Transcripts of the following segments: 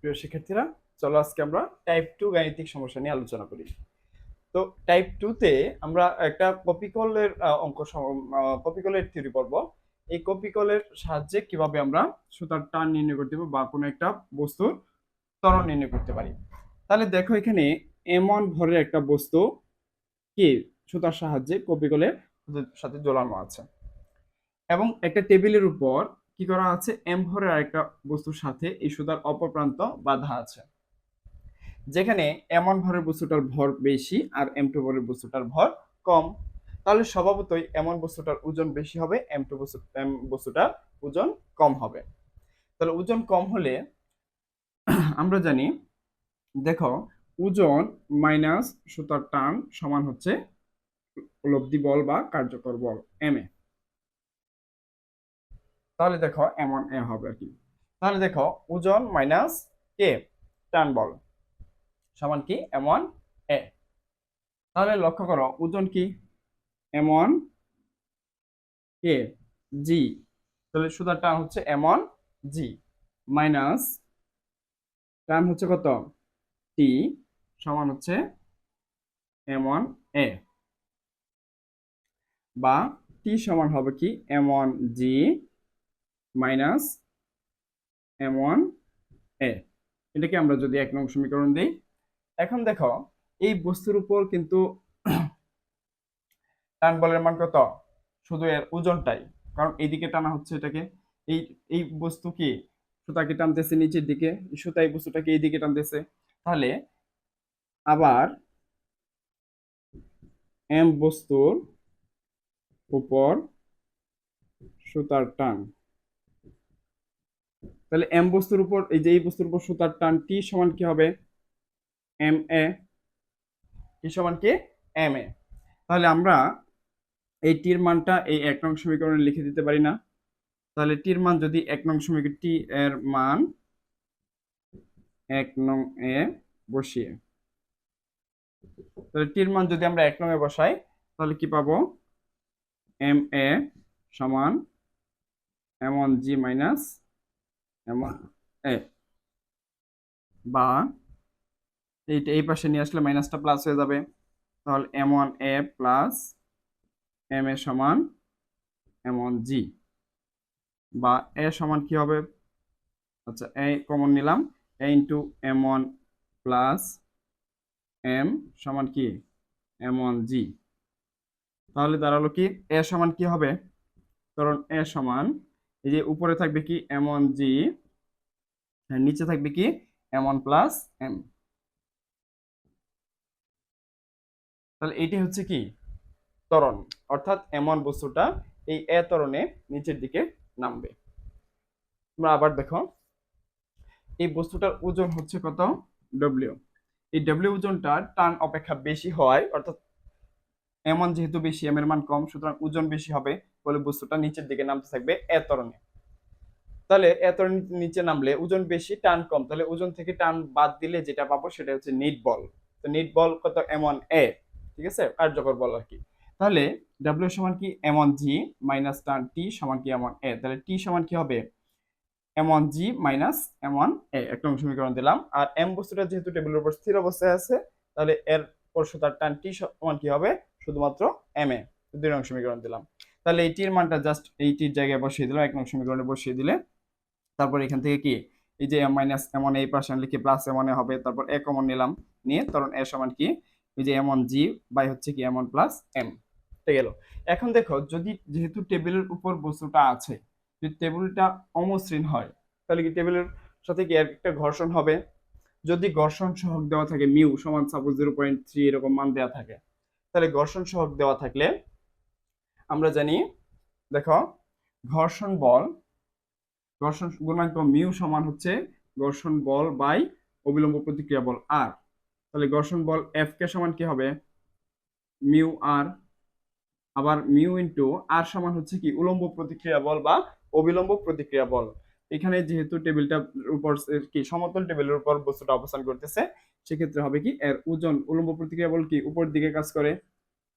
প্রিয় শিক্ষার্থীরা, চলো আজকে আমরা টাইপ টু গাণিতিক সমস্যা নিয়ে আলোচনা করি। তো টাইপ টুতে আমরা একটা কপিকলের অঙ্ক কপিকলের থিওরি পড়ব। এই কপিকলের সাহায্যে কীভাবে আমরা সুতার টান নির্ণয় করতে পারি বা কোনো একটা বস্তুর ত্বরণ নির্ণয় করতে পারি। তাহলে দেখো এখানে এমন ভরের একটা বস্তু কি সুতার সাহায্যে কপিকলের সাথে ঝোলানো আছে। এবং একটা টেবিলের উপর কি করা আছে? এম ভরের আরেকটা বস্তুর সাথে এই সুতার অপর প্রান্ত বাঁধা আছে। যেখানে এমন ভরের বস্তুটার ভর বেশি আর এম টু ভরের বস্তুটার ভর কম। তাহলে স্বভাবতই এমন বস্তুটার ওজন বেশি হবে, এম টু বস্তু এম বস্তুটার ওজন কম হবে। তাহলে ওজন কম হলে আমরা জানি, দেখো, ওজন মাইনাস সুতার টান সমান হচ্ছে উপলব্ধি বল বা কার্যকর বল, এম এ। তাহলে দেখো এমন এ হবে আর কি। তাহলে দেখো ওজন মাইনাস কে টান বল। সমান কি? এমন এ তাহলে লক্ষ্য করো, ওজন কি? এমন কে জি তাহলে সুতার টান হচ্ছে এমন জি মাইনাস টান হচ্ছে কত? টি সমান হচ্ছে এমন এ বা টি সমান হবে কি? এমন G minus M one A. এটাকে আমরা যদি এক নং সমীকরণ দিই, এখন দেখো, এই বস্তুর উপর কিন্তু টান বলের মান কত? শুধু এর ওজনটাই, কারণ এইদিকে টানা হচ্ছে এটাকে। এই এই বস্তু কি? সুতাকে টানতেছে নিচের দিকে সুতা এই বস্তুটাকে এই দিকে টানতেছে। তাহলে আবার এম বস্তুর উপর সুতার টান। তাহলে এম বস্তুর উপর, এই যে এই বস্তুর উপর সুতার টান টি সমান কি হবে? এম এ টি সমান কি? এম এ তাহলে আমরা এই টির মানটা এই এক নং সমীকরণে লিখে দিতে পারি না। তাহলে টির মান যদি এক নং সমীকরণ টি এর মান এক নং এ বসিয়ে। তাহলে টির মান যদি আমরা এক নং এ বসাই, তাহলে কি পাবো? এম এ সমান এমন জি মাইনাস এমন? এ বা এইটা এই পাশে নিয়ে আসলে মাইনাসটা প্লাস হয়ে যাবে। তাহলে M one A plus M A সমান এম জি বা এ সমান কি হবে? আচ্ছা এ কমন নিলাম। A into M one plus M সমান কি? এম জি তাহলে দাঁড়াল কি? এ সমান কি হবে? কারণ এ সমান, এই যে উপরে থাকবে কি? এম জি নিচে থাকবে কি? এম ওয়ান প্লাস এম তাহলে এইটাই হচ্ছে কি? ত্বরণ। অর্থাৎ এমন বস্তুটা এই এ ত্বরণে নিচের দিকে নামবে। তোমরা আবার দেখো, এই বস্তুটার ওজন হচ্ছে কত? ডব্লিউ এই ডব্লিউ ওজনটা টান অপেক্ষা বেশি হওয়ায় অর্থাৎ এমন যেহেতু বেশি এম মান কম, সুতরাং ওজন বেশি হবে বলে বস্তুটা নিচের দিকে নামতে থাকবে এ ত্বরণে। তাহলে এত নিচে নামলে ওজন বেশি, টান কম। তাহলে ওজন থেকে টান বাদ দিলে যেটা পাবো সেটা হচ্ছে নিট বল তো নিট বল কত? এমন এ ঠিক আছে? কার্যকর বল আর কি। তাহলে ডাব্লিউ সমান কি? এমন জি মাইনাস টান টি সমান কি? এমন এ তাহলে টি সমান কি হবে? এমন জি মাইনাস এমন এ একটা সমীকরণ দিলাম। আর এম বস্তুটা যেহেতু টেবিলের উপর স্থির অবস্থায় আছে, তাহলে এর পরশতার টান টি সমান কি হবে? শুধুমাত্র এম এ দুই নং সমীকরণ দিলাম। তাহলে এই টির মানটা জাস্ট এই টির জায়গায় বসিয়ে দিলাম। এক নং সমীকরণে বসিয়ে দিলে তারপর এখান থেকে কি? এই যে এম মাইনাস এমন এই পাশে লিখে প্লাস এমন হবে, তারপর এ কমন নিলাম। নিয়ে তখন এ সমান কি? এই যে এমন জি বাই হচ্ছে কি এমন প্লাস এম ঠিক গেল। এখন দেখো, যদি যেহেতু টেবিলের উপর বস্তুটা আছে, যদি টেবিলটা অমসৃণ হয়, তাহলে কি টেবিলের সাথে কি একটা ঘর্ষণ হবে? যদি ঘর্ষণ সহক দেওয়া থাকে মিউ সমান সাপোজ জিরো পয়েন্ট থ্রি এরকম মান দেওয়া থাকে, তাহলে ঘর্ষণ সহক দেওয়া থাকলে আমরা জানি, দেখো, ঘর্ষণ বল ঘর্ষণ গুণাঙ্ক মিউ সমান হচ্ছে ঘর্ষণ বল বাই অবিলম্ব প্রতিক্রিয়া বল আর তাহলে ঘর্ষণ বল এফ কে সমান কি হবে? মিউ আর আবার মিউ ইন্টু আর সমান হচ্ছে কি? উলম্ব প্রতিক্রিয়া বল বা অবিলম্ব প্রতিক্রিয়া বল। এখানে যেহেতু টেবিলটা উপর কি, সমতল টেবিলের উপর বস্তুটা অবস্থান করতেছে, সেক্ষেত্রে হবে কি, এর ওজন, উলম্ব প্রতিক্রিয়া বল কি উপর দিকে কাজ করে,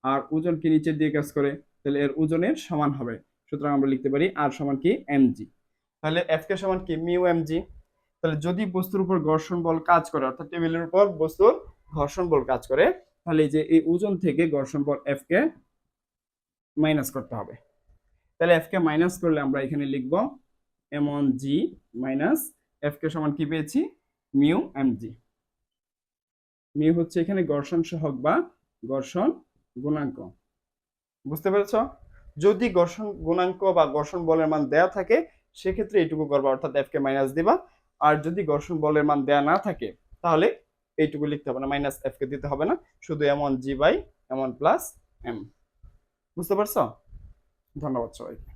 আর ওজন কি নিচের দিকে কাজ করে, তাহলে এর ওজনের সমান হবে। সুতরাং আমরা লিখতে পারি আর সমান কি এম জি তাহলে এফ কে সমান কি মিউ এম জি তাহলে যদি বস্তুর উপর ঘর্ষণ বল কাজ করে, অর্থাৎ টেবিলের উপর বস্তুর ঘর্ষণ বল কাজ করে, তাহলে যে এই ওজন থেকে ঘর্ষণ বল এফ কে মাইনাস করতে হবে। তাহলে এফ কে মাইনাস করলে আমরা এখানে লিখব M on G minus F K সমান কি পেয়েছি? মিউ এম জি মিউ হচ্ছে এখানে ঘর্ষণ সহগ বা ঘর্ষণ গুণাঙ্ক। বুঝতে পেরেছ? যদি ঘর্ষণ গুণাঙ্ক বা ঘর্ষণ বলের মান দেয়া থাকে সেক্ষেত্রে এইটুকু করবা, অর্থাৎ এফকে মাইনাস দিবা। আর যদি ঘর্ষণ বলের মান দেয়া না থাকে, তাহলে এইটুকু লিখতে হবে না মাইনাস এফকে দিতে হবে না। শুধু এমন জি বাই এমন প্লাস এম বুঝতে পারছ? ধন্যবাদ সবাইকে।